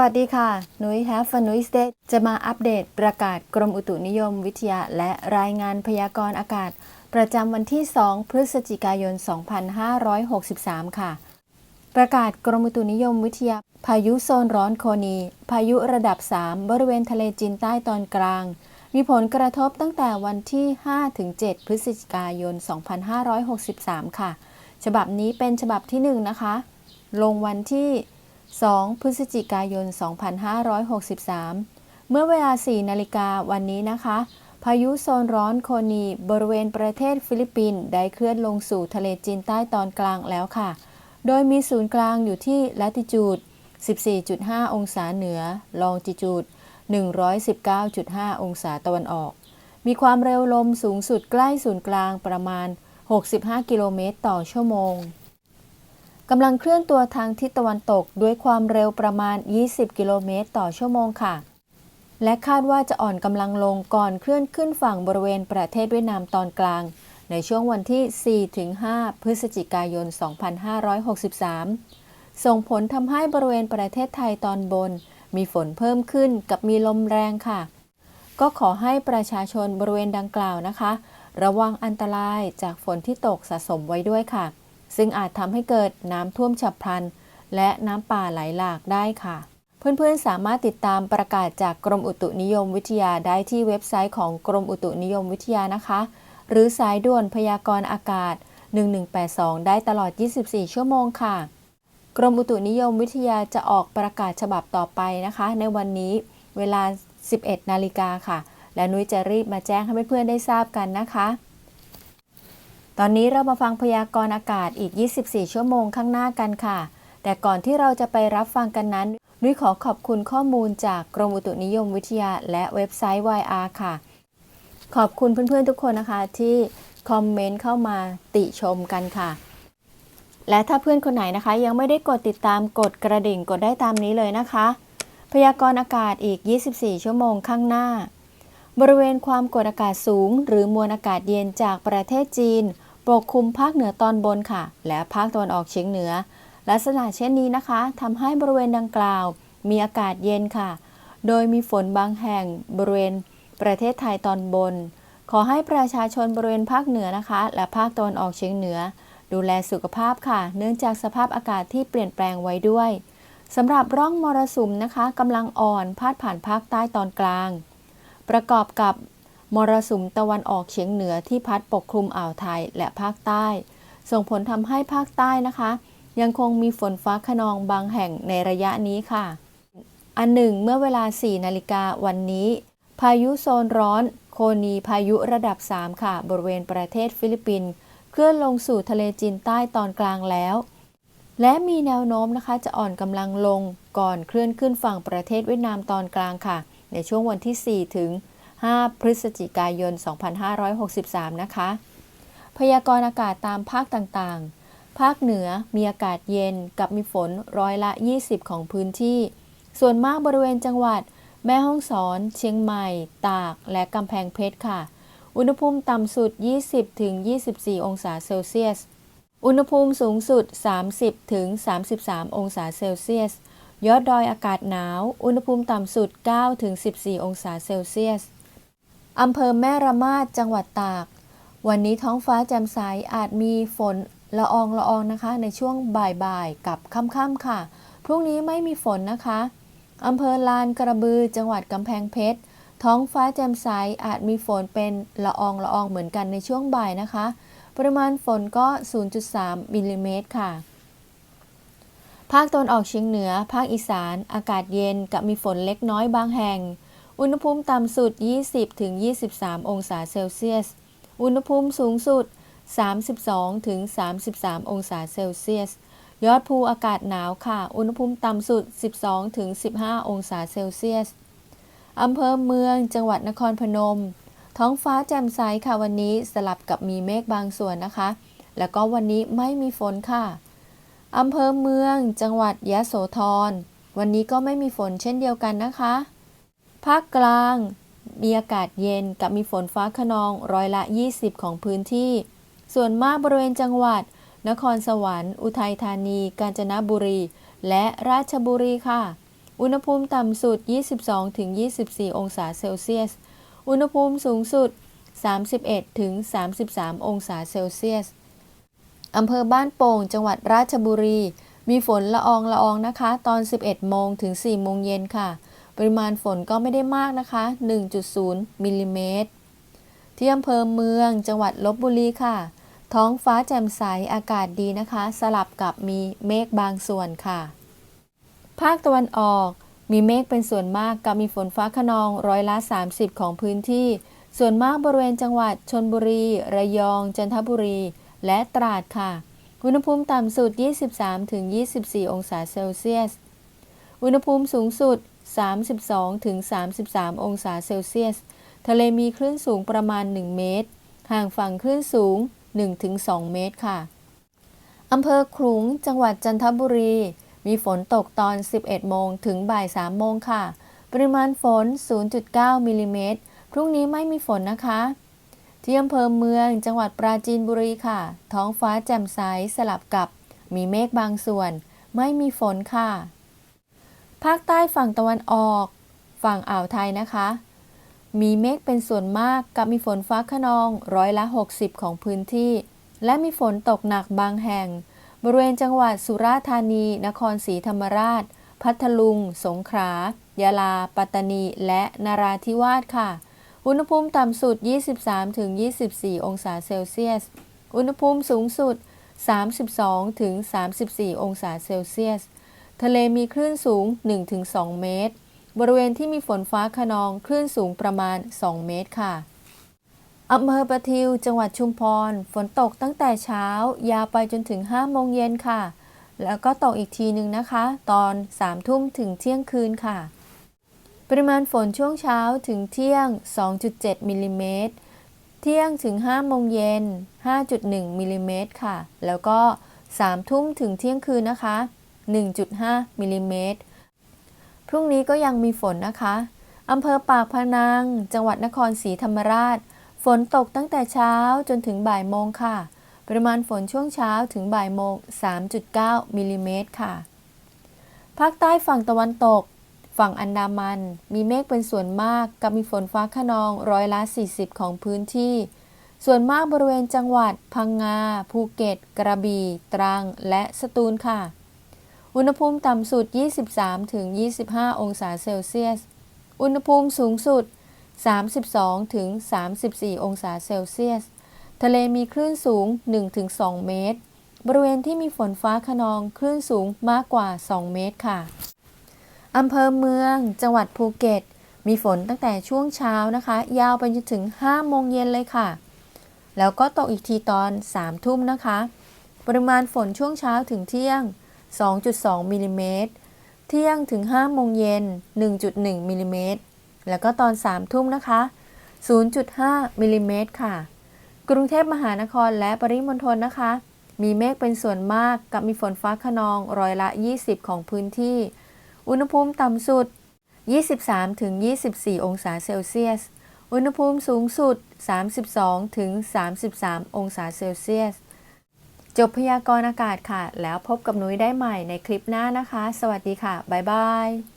วัสดีค่ะ นุ้ย Have a Nuis Day จะมาอัปเดตประกาศกรมอุตุนิยมวิทยา และรายงานพยากรณ์อากาศ ประจำวันที่ 2 พฤศจิกายน 2563 ค่ะ ประกาศกรมอุตุนิยมวิทยา พายุโซนร้อนโคนี พายุระดับ 3 บริเวณทะเลจีนใต้ตอนกลาง มีผลกระทบตั้งแต่วันที่ 5-7 พฤศจิกายน 2563 ค่ะ ฉบับนี้เป็นฉบับที่ 1 นะคะ ลงวันที่ 2 พฤศจิกายน 2563 เมื่อเวลา 4 นาฬิกาวันนี้นะคะ พายุโซนร้อนโคนีบริเวณประเทศฟิลิปปินส์ได้เคลื่อนลงสู่ทะเลจีนใต้ตอนกลางแล้วค่ะ โดยมีศูนย์กลางอยู่ที่ลัติจูด 14.5 องศาเหนือ ลองจิจูด 119.5 องศาตะวันออก มีความเร็วลมสูงสุดใกล้ศูนย์กลางประมาณ 65 กิโลเมตรต่อชั่วโมง กำลังเคลื่อนตัวทางทิศตะวันตกด้วยความเร็วประมาณ 20 กิโลเมตรต่อชั่วโมงค่ะ และคาดว่าจะอ่อนกำลังลงก่อนเคลื่อนขึ้นฝั่งบริเวณประเทศเวียดนามตอนกลาง ในช่วงวันที่ 4-5 พฤศจิกายน 2563 ส่งผลทำให้บริเวณประเทศไทยตอนบน มีฝนเพิ่มขึ้นกับมีลมแรงค่ะ ก็ขอให้ประชาชนบริเวณดังกล่าวนะคะ ระวังอันตรายจากฝนที่ตกสะสมไว้ด้วยค่ะ ซึ่งอาจทำให้เกิดน้ำท่วมฉับพลัน และน้ำป่าไหลหลากได้ค่ะ เพื่อนๆ สามารถติดตามประกาศจากกรมอุตุนิยมวิทยาได้ที่เว็บไซต์ของกรมอุตุนิยมวิทยานะคะ หรือสายด่วนพยากรณ์อากาศ 1182 ได้ตลอด 24 ชั่วโมงค่ะ กรมอุตุนิยมวิทยาจะออกประกาศฉบับต่อไปนะคะ ในวันนี้เวลา 11 นาฬิกาค่ะ และนุ้ยจะรีบมาแจ้งให้เพื่อนๆได้ทราบกันนะคะ ตอนนี้เรามาฟังพยากรณ์อากาศอีก 24 ชั่วโมงข้างหน้ากันค่ะ แต่ก่อนที่เราจะไปรับฟังกันนั้น นุ้ยขอขอบคุณข้อมูลจากกรมอุตุนิยมวิทยา และเว็บไซต์ YR ค่ะ ขอบคุณเพื่อนๆทุกคนนะคะที่คอมเมนต์เข้ามาติชมกันค่ะ และถ้าเพื่อนคนไหนนะคะ ยังไม่ได้กดติดตามกดกระดิ่งกดได้ตามนี้เลยนะคะ พยากรณ์อากาศอีก 24 ชั่วโมงข้างหน้า บริเวณความกดอากาศสูง หรือมวลอากาศเย็นจากประเทศจีน ปกคลุมภาคเหนือตอนบนค่ะ และภาคตะวันออกเฉียงเหนือ ลักษณะเช่นนี้นะคะทำให้บริเวณดังกล่าว มีอากาศเย็นค่ะ โดยมีฝนบางแห่งบริเวณประเทศไทยตอนบน ขอให้ประชาชนบริเวณภาคเหนือนะคะ และภาคตะวันออกเฉียงเหนือ ดูแลสุขภาพค่ะ เนื่องจากสภาพอากาศที่เปลี่ยนแปลงไว้ด้วยสำหรับร่องมรสุมนะคะกำลังอ่อนพาดผ่านภาคใต้ตอนกลาง ประกอบกับ มรสุมตะวันออกเฉียงเหนือที่พัดปกคลุมอ่าวไทยและภาคใต้ ส่งผลทำให้ภาคใต้นะคะ ยังคงมีฝนฟ้าขนองบางแห่งในระยะนี้ค่ะ อันหนึ่งเมื่อเวลา 4 นาฬิกาวันนี้ พายุโซนร้อน โคนีพายุระดับ 3 ค่ะ บริเวณประเทศฟิลิปปินส์เคลื่อนลงสู่ทะเลจีนใต้ตอนกลางแล้ว และมีแนวโน้มนะคะจะอ่อนกำลังลงก่อนเคลื่อนขึ้นฝั่งประเทศเวียดนามตอนกลางค่ะ ในช่วงวันที่ 4 ถึง 5 พฤศจิกายน 2563 นะคะ พยากรณ์อากาศตามภาคต่างๆ ภาคเหนือมีอากาศเย็นกับมีฝนร้อยละ 20 ของพื้นที่ ส่วนมากบริเวณจังหวัด แม่ฮ่องสอน เชียงใหม่ ตาก และกำแพงเพชรค่ะ อุณหภูมิต่ำสุด 20-24 องศาเซลเซียส อุณหภูมิสูงสุด 30-33 องศาเซลเซียสยอดดอยอากาศหนาว อุณหภูมิต่ำสุด 9-14 องศาเซลเซียส อำเภอแม่ระมาดจังหวัดตาก วันนี้ท้องฟ้าแจ่มใสอาจมีฝนละอองละอองนะคะ ในช่วงบ่ายๆกับค่ำๆค่ะ พรุ่งนี้ไม่มีฝนนะคะอำเภอลานกระบือจังหวัดกำแพงเพชร ท้องฟ้าแจ่มใสอาจมีฝนเป็นละอองละอองเหมือนกันในช่วงบ่ายนะคะ ปริมาณฝนก็ 0.3มิลลิเมตรค่ะ ภาคตะวันออกเฉียงเหนือ ภาคอีสาน อากาศเย็นกับมีฝนเล็กน้อยบางแห่ง อุณหภูมิต่ำสุด 20-23 องศาเซลเซียส อุณหภูมิสูงสุด 32-33 องศาเซลเซียส ยอดภูอากาศหนาวค่ะ อุณหภูมิต่ำสุด 12-15 องศาเซลเซียส อำเภอเมือง จังหวัดนครพนม ท้องฟ้าแจ่มใสค่ะวันนี้สลับกับมีเมฆบางส่วนนะคะ แล้วก็วันนี้ไม่มีฝนค่ะ อำเภอเมือง จังหวัดยะโสธร วันนี้ก็ไม่มีฝนเช่นเดียวกันนะคะ ภาคกลางมีอากาศเย็นกับมีฝนฟ้าขนองร้อยละ 20 ของพื้นที่ ส่วนมากบริเวณจังหวัด นครสวรรค์ อุทัยธานี กาญจนบุรี และราชบุรีค่ะ อุณหภูมิต่ำสุด 22-24 องศาเซลเซียส อุณหภูมิสูงสุด 31-33 องศาเซลเซียสอำเภอบ้านโป่ง จังหวัดราชบุรี มีฝนละอองละอองนะคะ ตอน 11 โมงถึง 4 โมงเย็นค่ะ ปริมาณฝนก็ไม่ได้มากนะคะ 1.0มิลลิเมตรที่อำเภอเมืองจังหวัดลบบุรีค่ะ ท้องฟ้าแจ่มใสอากาศดีนะคะ สลับกับมีเมฆบางส่วนค่ะ ภาคตะวันออกมีเมฆเป็นส่วนมากกับมีฝนฟ้าขนองร้อยละ 30 ของพื้นที่ ส่วนมากบริเวณจังหวัดชนบุรี ระยอง จันทบุรี และตราดค่ะ อุณหภูมิต่ำสุด 23-24 องศาเซลเซียส อุณหภูมิสูงสุด 32-33 องศาเซลเซียส ทะเลมีคลื่นสูงประมาณ 1 เมตร ห่างฝั่งคลื่นสูง 1-2 เมตรค่ะ อำเภอขลุง จังหวัดจันทบุรี มีฝนตกตอน 11 โมงถึงบ่าย 3 โมงค่ะ ปริมาณฝน 0.9มิลลิเมตร พรุ่งนี้ไม่มีฝนนะคะ ที่อำเภอเมือง จังหวัดปราจีนบุรีค่ะ ท้องฟ้าแจ่มใสสลับกับ มีเมฆบางส่วน ไม่มีฝนค่ะ ภาคใต้ฝั่งตะวันออก ฝั่งอ่าวไทยนะคะ มีเมฆเป็นส่วนมากกับมีฝนฟ้าขนองร้อยละ 60 ของพื้นที่ และมีฝนตกหนักบางแห่ง บริเวณจังหวัดสุราษฎร์ธานี นครศรีธรรมราช พัทลุง สงขลายะลา ปัตตานี และนราธิวาสค่ะ อุณหภูมิต่ำสุด 23-24 องศาเซลเซียส อุณหภูมิสูงสุด 32-34 องศาเซลเซียส ทะเลมีคลื่นสูง 1-2 เมตร บริเวณที่มีฝนฟ้าขนองคลื่นสูงประมาณ 2 เมตรค่ะอำเภอประทิว จังหวัดชุมพร ฝนตกตั้งแต่เช้า ยาวไปจนถึง 5 โมงเย็นค่ะ แล้วก็ตกอีกทีหนึ่งนะคะ ตอน 3 ทุ่มถึงเที่ยงคืนค่ะ ปริมาณฝนช่วงเช้าถึงเที่ยง 2.7 มิลลิเมตร เที่ยงถึง 5 โมงเย็น 5.1 มิลลิเมตรค่ะ แล้วก็ 3 ทุ่มถึงเที่ยงคืนนะคะ 1.5มิลลิเมตรพรุ่งนี้ก็ยังมีฝนนะคะอำเภอปากพนัง จังหวัดนครศรีธรรมราช ฝนตกตั้งแต่เช้าจนถึงบ่ายโมงค่ะ ปริมาณฝนช่วงเช้าถึงบ่ายโมง 3.9มิลลิเมตรค่ะ ภาคใต้ฝั่งตะวันตก ฝั่งอันดามัน มีเมฆเป็นส่วนมากกับมีฝนฟ้าขนองร้อยละ 40 ของพื้นที่ ส่วนมากบริเวณจังหวัด พังงา ภูเก็ต กระบี่ ตรัง และสตูลค่ะ อุณหภูมิต่ำสุด 23-25 องศาเซลเซียส อุณหภูมิสูงสุด 32-34 องศาเซลเซียส ทะเลมีคลื่นสูง 1-2 เมตร บริเวณที่มีฝนฟ้าขนองคลื่นสูงมากกว่า 2 เมตรค่ะ อำเภอเมือง จังหวัดภูเก็ต มีฝนตั้งแต่ช่วงเช้านะคะ ยาวไปจนถึง 5 โมงเย็นเลยค่ะ แล้วก็ตกอีกทีตอน 3 ทุ่มนะคะ ปริมาณฝนช่วงเช้าถึงเที่ยง 2.2มิลลิเมตร เที่ยงถึง5โมงเย็น 1.1มิลลิเมตร แล้วก็ตอน 3 ทุ่มนะคะ 0.5มิลลิเมตรค่ะ กรุงเทพมหานครและปริมณฑลนะคะ มีเมฆเป็นส่วนมากกับมีฝนฟ้าขนองร้อยละ 20 ของพื้นที่ อุณหภูมิต่ำสุด 23-24 องศาเซลเซียส อุณหภูมิสูงสุด 32-33 องศาเซลเซียส จบพยากรณ์อากาศค่ะ แล้วพบกับนุ้ยได้ใหม่ในคลิปหน้านะคะ สวัสดีค่ะ บ๊ายบาย